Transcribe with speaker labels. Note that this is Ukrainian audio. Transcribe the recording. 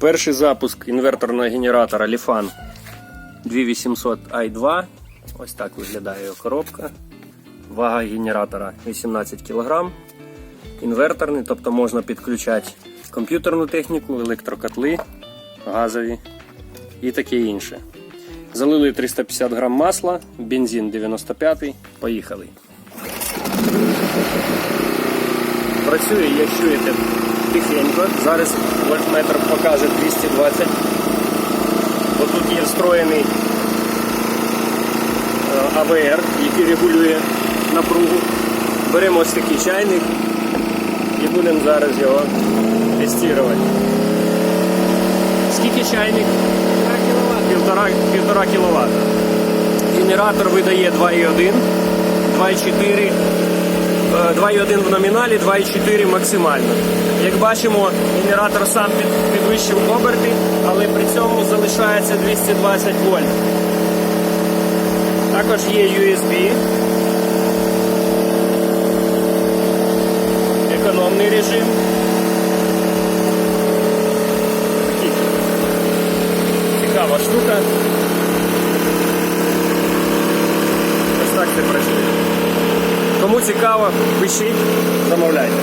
Speaker 1: Перший запуск інверторного генератора Lifan 2800 i2. Ось так виглядає його коробка. Вага генератора 18 кг. Інверторний, тобто можна підключати комп'ютерну техніку, електрокотли, газові і таке інше. Залили 350 грам масла, бензин 95 Поїхали. Працює, як чуєте, тихенько. Зараз вольтметр покаже 220. Бо тут є встроєний е, АВР, який регулює напругу. Беремо ось такий чайник і будемо зараз його тестувати. Скільки чайник? Півтора, кВт. Генератор видає 2,1, 2,4, е, 2,1 в номіналі, 2,4 максимально. Як бачимо, генератор сам підвищив оберти, але при цьому залишається 220 вольт. Також є USB. Економний режим. Цікава штука. Ось так це працює. Кому цікаво, пишіть, замовляйте.